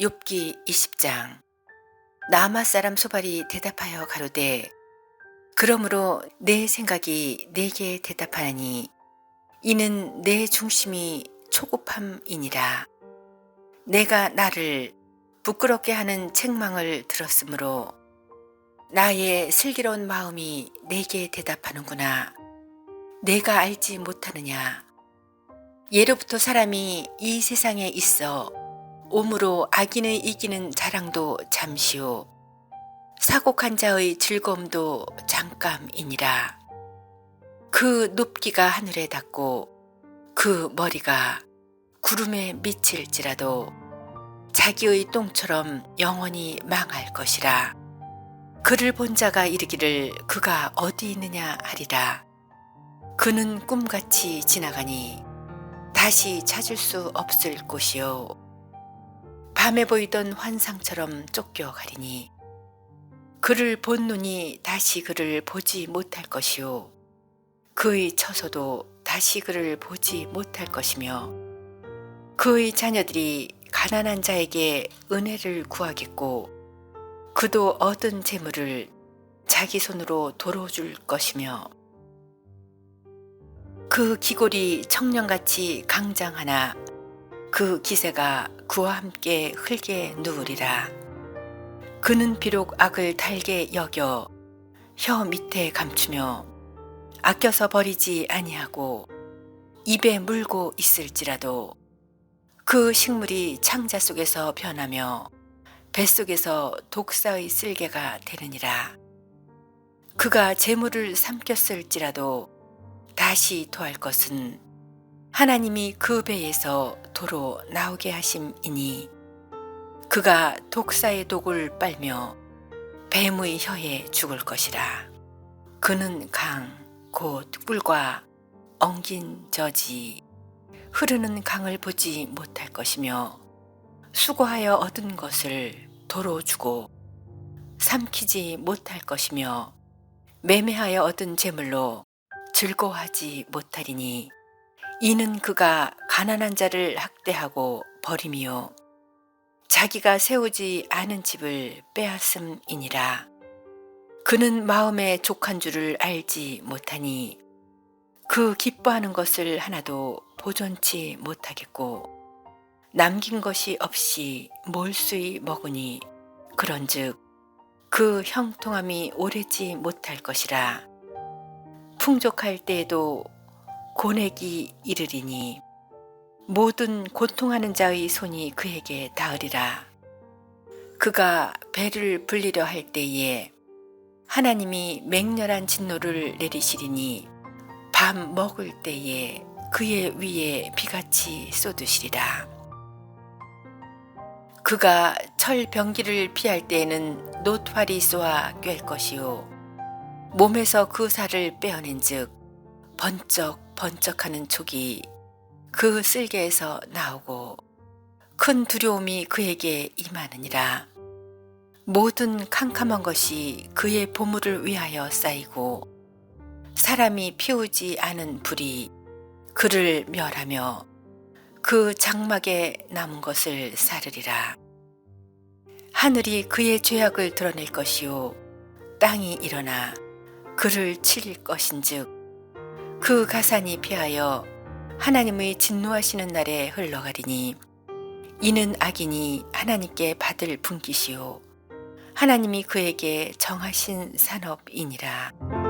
욥기 20장. 나마 사람 소발이 대답하여 가로되 그러므로 내 생각이 내게 대답하니 이는 내 중심이 초급함이니라. 내가 나를 부끄럽게 하는 책망을 들었으므로 나의 슬기로운 마음이 내게 대답하는구나. 내가 알지 못하느냐? 예로부터 사람이 이 세상에 있어 오므로 악인을 이기는 자랑도 잠시오. 사곡한 자의 즐거움도 잠깐이니라. 그 높기가 하늘에 닿고 그 머리가 구름에 미칠지라도 자기의 똥처럼 영원히 망할 것이라. 그를 본 자가 이르기를 그가 어디 있느냐 하리라. 그는 꿈같이 지나가니 다시 찾을 수 없을 곳이요. 밤에 보이던 환상처럼 쫓겨가리니 그를 본 눈이 다시 그를 보지 못할 것이요. 그의 처소도 다시 그를 보지 못할 것이며 그의 자녀들이 가난한 자에게 은혜를 구하겠고 그도 얻은 재물을 자기 손으로 도로 줄 것이며 그 기골이 청년같이 강장하나 그 기세가 그와 함께 흙에 누우리라. 그는 비록 악을 달게 여겨 혀 밑에 감추며 아껴서 버리지 아니하고 입에 물고 있을지라도 그 식물이 창자 속에서 변하며 뱃속에서 독사의 쓸개가 되느니라. 그가 재물을 삼켰을지라도 다시 토할 것은 하나님이 그 배에서 도로 나오게 하심이니 그가 독사의 독을 빨며 뱀의 혀에 죽을 것이라. 그는 강, 곧 꿀과 엉긴 저지, 흐르는 강을 보지 못할 것이며 수고하여 얻은 것을 도로 주고 삼키지 못할 것이며 매매하여 얻은 재물로 즐거워하지 못하리니 이는 그가 가난한 자를 학대하고 버림이요. 자기가 세우지 않은 집을 빼앗음이니라. 그는 마음에 족한 줄을 알지 못하니 그 기뻐하는 것을 하나도 보존치 못하겠고 남긴 것이 없이 몰수히 먹으니 그런즉 그 형통함이 오래지 못할 것이라. 풍족할 때에도 고내기 이르리니 모든 고통하는 자의 손이 그에게 닿으리라. 그가 배를 불리려 할 때에 하나님이 맹렬한 진노를 내리시리니 밤 먹을 때에 그의 위에 비같이 쏟으시리라. 그가 철 병기를 피할 때에는 노트활이 쏘아 꿰 것이요 몸에서 그 살을 빼어낸즉 번쩍 번쩍하는 촉이 그 쓸개에서 나오고 큰 두려움이 그에게 임하느니라. 모든 캄캄한 것이 그의 보물을 위하여 쌓이고 사람이 피우지 않은 불이 그를 멸하며 그 장막에 남은 것을 사르리라. 하늘이 그의 죄악을 드러낼 것이요 땅이 일어나 그를 칠 것인즉 그 가산이 피하여 하나님의 진노하시는 날에 흘러가리니 이는 악인이 하나님께 받을 분기시요 하나님이 그에게 정하신 산업이니라.